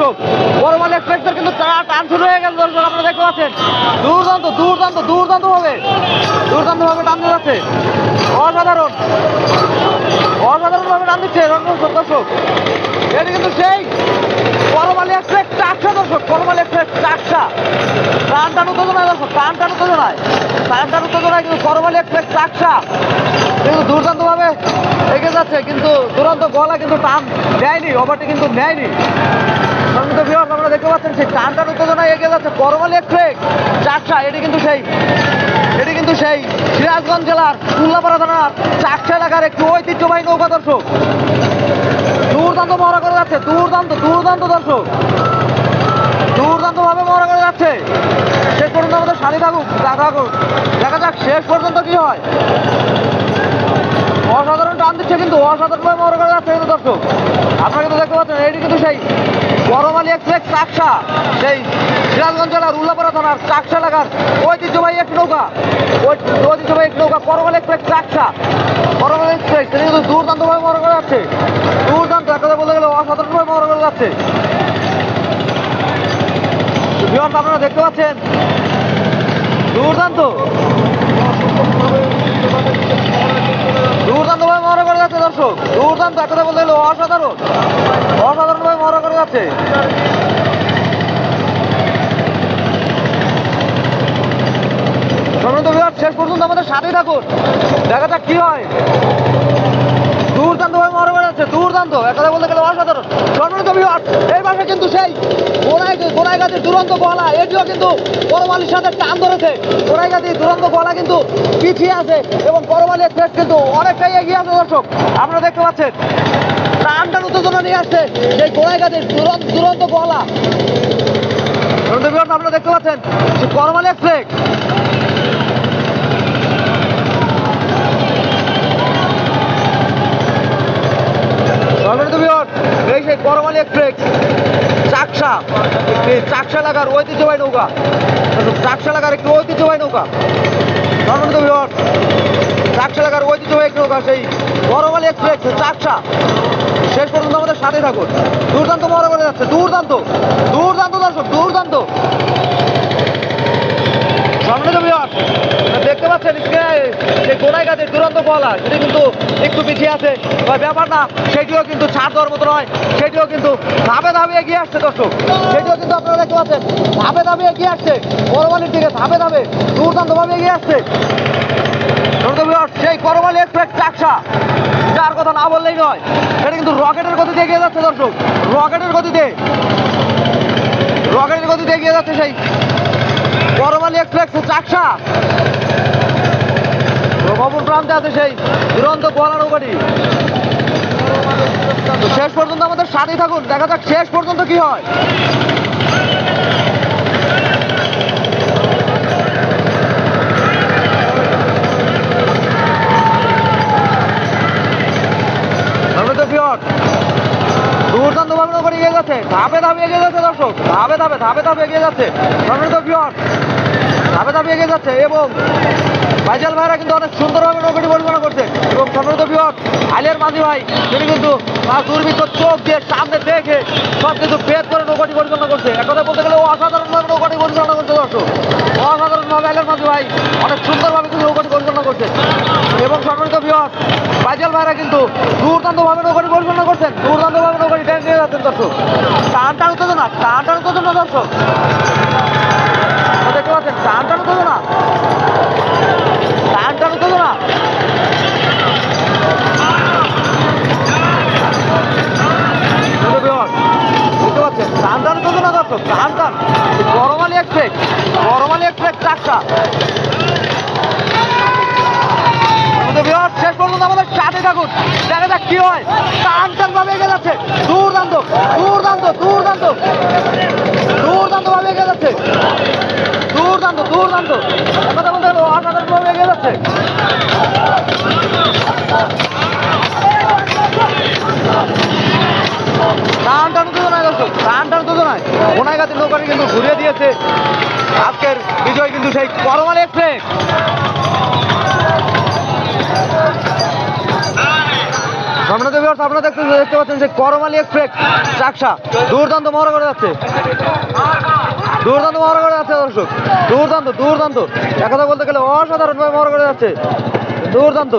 দর্শক বড়মাল এক্সপ্রেসের কিন্তু টান শুরু হয়ে গেছে দর্শক, আপনারা দেখতে পাচ্ছেন। দুর্দান্ত দুর্দান্ত দুর্দান্ত ভাবে দুর্দান্ত ভাবে টান যাচ্ছে। অসাধারণ অসাধারণ ভাবে টান দিচ্ছে রণদর্শক দর্শক। এটি কিন্তু সেই করমালি এক্সপ্রেস চারশা দর্শক করমালি এক্সপ্রেস চারশা টান টান উত্তেজনায় দর্শক, টান টান উত্তেজনায়। টান টান উত্তেজনায় কিন্তু করমালি এক্সপ্রেস চারশা কিন্তু দুর্দান্তভাবে এগিয়ে যাচ্ছে, কিন্তু দুরন্ত গলা কিন্তু টান দেয়নি ওভারটি কিন্তু নেয়নি। ভিউয়ার্স আপনারা দেখতে পাচ্ছেন, সেই টান টান উত্তেজনায় এগিয়ে যাচ্ছে। করমালি এক্সপ্রেস চারশা এটি কিন্তু সেই, এটি কিন্তু সেই সিরাজগঞ্জ জেলার উল্লাপাড়া থানার চারশা এলাকার একটি ঐতিহ্যবাহী নৌকা দর্শক। দুর্দান্ত মহড়া করে যাচ্ছে, দুর্দান্ত দুর্দান্ত দর্শক। দুর্দান্ত ভাবে মহড়া করে যাচ্ছে। শেষ পর্যন্ত আমাদের সাথে থাকুক থাকুক। দেখা যাক শেষ পর্যন্ত কি হয়। অসাধারণ টান দিচ্ছে কিন্তু অসাধারণ ভাবে মহড়া করে যাচ্ছে কিন্তু দর্শক। আপনারা কিন্তু দেখতে পাচ্ছেন, এটি কিন্তু সেই বড়মালি এক্সপ্রেস চাকসা। সেই সিরাজগঞ্জ জেলার উল্লাপাড়া থানার চাকসা এলাকার ঐতিহ্যবাহী এক নৌকা। ঐতিহ্যবাহী একটি নৌকা করমালি এক্সপ্রেস চাকসা। করমালি এক্সপ্রেস সেটা কিন্তু দুর্দান্তভাবে মহড়া করে যাচ্ছে। দুর্দান্ত এক কথা বলতে গেলে অসাধারণভাবে মহড়া করে যাচ্ছে। আপনারা দেখতে পাচ্ছেন? দুর্দান্ত ভাবে মহড়া করে যাচ্ছে দর্শক, দুর্দান্ত কথা বলতে গেলে অসাধারণ। অসাধারণ ভাবে মহড়া করে যাচ্ছে। শেষ পর্যন্ত আমাদের সাথেই থাকুন। দেখা যাক কি হয়। দুর্দান্ত ভাবে মহড়া করে যাচ্ছে, দুর্দান্ত। এক কথা বলতে গেলে অসাধারণ। ভিউয়ার্স এই মাসে কিন্তু সেই গোড়াই গোড়াই গাছের দুরন্ত গলা। এটিও কিন্তু করমালির সাথে টান ধরেছে। গোড়াই গাছের দুরন্ত গলা কিন্তু পিছিয়ে আছে এবং করমালি এক্সপ্রেস কিন্তু অনেকটাই এগিয়ে আছে দর্শক। আপনারা দেখতে পাচ্ছেন টান টান উত্তেজনা নিয়ে আসছে সেই গোড়াই গাছের দুরন্ত দুরন্ত ভিউয়ার্স আপনারা দেখতে পাচ্ছেন যে করমালি এক্সপ্রেস চাকসা, একটি চাকসা এলাকার ঐতিহ্যবাহী নৌকা। চাকসা এলাকার একটি ঐতিহ্যবাহী নৌকা। সম্মানিত ভিউয়ার্স চাকসা এলাকার ঐতিহ্যবাহী একটি নৌকা, সেই করমালি এক্সপ্রেস চাকসা। শেষ পর্যন্ত আমাদের সাথে থাকুন। দুর্দান্ত করে যাচ্ছে, দুর্দান্ত দুর্দান্ত দর্শক, দুর্দান্ত। সম্মানিত ভিউয়ার্স দেখতে পাচ্ছেন গোড়াই দুরন্ত সেটি কিন্তু একটু পিছিয়ে আছে। ব্যাপার না, সেটিও কিন্তু ছাড় দেওয়ার মতো নয়। সেটিও কিন্তু ধাপে ধাপে এগিয়ে আসছে, দর্শক। সেটিও কিন্তু আপনারা দেখতে পাচ্ছেন, ধাপে ধাপে এগিয়ে আসছে। করমালির দিকে ধাপে ধাপে, দুর্দান্তভাবে এগিয়ে আসছে। সেই করমালি এক্সপ্রেস চাকসা। যার কথা না বললেই নয়, সেটা কিন্তু রকেটের গতিতে এগিয়ে যাচ্ছে, দর্শক। রকেটের গতিতে রকেটের গতিতে এগিয়ে যাচ্ছে সেই করমালি এক্সপ্রেস চাকসা। ভবন প্রান্তে আছে সেই দুরন্ত গোয়ালা নৌকাটি। শেষ পর্যন্ত আমাদের সাথেই থাকুন দেখা যাক শেষ পর্যন্ত কি হয়। দুর্দান্ত ভাবে নৌকাটি এগিয়ে যাচ্ছে ধাপে ধাপে এগিয়ে যাচ্ছে দর্শক ধাপে ধাপে ধাপে ধাপে এগিয়ে যাচ্ছে সম্মানিত ভিউয়ার্স, ধাপে ধাপে এগিয়ে যাচ্ছে এবং ভাইজাল ভাইরা কিন্তু অনেক সুন্দরভাবে নৌকাটি পরিচালনা করছে। এবং সম্মানিত বিভাগ আলিয়ার মাঝি ভাই, তিনি কিন্তু দুর্ভিক্ষ চোখ দিয়ে সামনে দেখে সব কিছু ভেদ করে নৌকাটি পরিচালনা করছে। এক কথা বলতে গেলে ও অসাধারণভাবে নৌকাটি পরিচালনা করছে, দর্শক। অসাধারণভাবে আলিয়ার মাঝি ভাই অনেক সুন্দরভাবে কিন্তু নৌকাটি পরিচালনা করছে। এবং সম্মানিত বিভাগ ভাইজাল ভাইরা কিন্তু দুর্দান্তভাবে নৌকাটি পরিচালনা করছেন। দুর্দান্তভাবে নৌকাটি টেনে নিয়ে যাচ্ছেন, দর্শক। টান উত্তেজনা টান উত্তেজনা, দর্শক দেখতে পাচ্ছেন টান টান উত্তেজনা টান টান উত্তেজনা বুঝতে পারছেন টান টান টান টান গরমালি এক্সপ্রেস গরমালি এক্সপ্রেস চারটা। আমাদের বিহার শেষ পর্যন্ত আমাদের সাথে থাকুন। দেখা যাক কি হয়। টান টান ভাবে এগিয়ে যাচ্ছে। দুর্দান্ত দুর্দান্ত দুর্দান্ত। দুর্দান্ত ভাবে এগিয়ে যাচ্ছে। দুর্দান্ত দুর্দান্ত। কথা বলতে অসাধারণ ভাবে এগিয়ে যাচ্ছে। টান টান টান টান দুজনায় ওনাগাতের নৌকাটি কিন্তু ঘুরিয়ে দিয়েছে। আজকের বিজয় কিন্তু সেই করমাল এক্সপ্রেস। সম্মানিত ভিউয়ার্স আপনারা দেখতে দেখতে পাচ্ছেন যে করমালি এক্সপ্রেস চাকসা দুর্দান্ত মহড়া করে যাচ্ছে। দুর্দান্ত মহড়া করে যাচ্ছে দর্শক। দুর্দান্ত দুর্দান্ত। এক কথা বলতে গেলে অসাধারণভাবে মহড়া করে যাচ্ছে। দুর্দান্ত।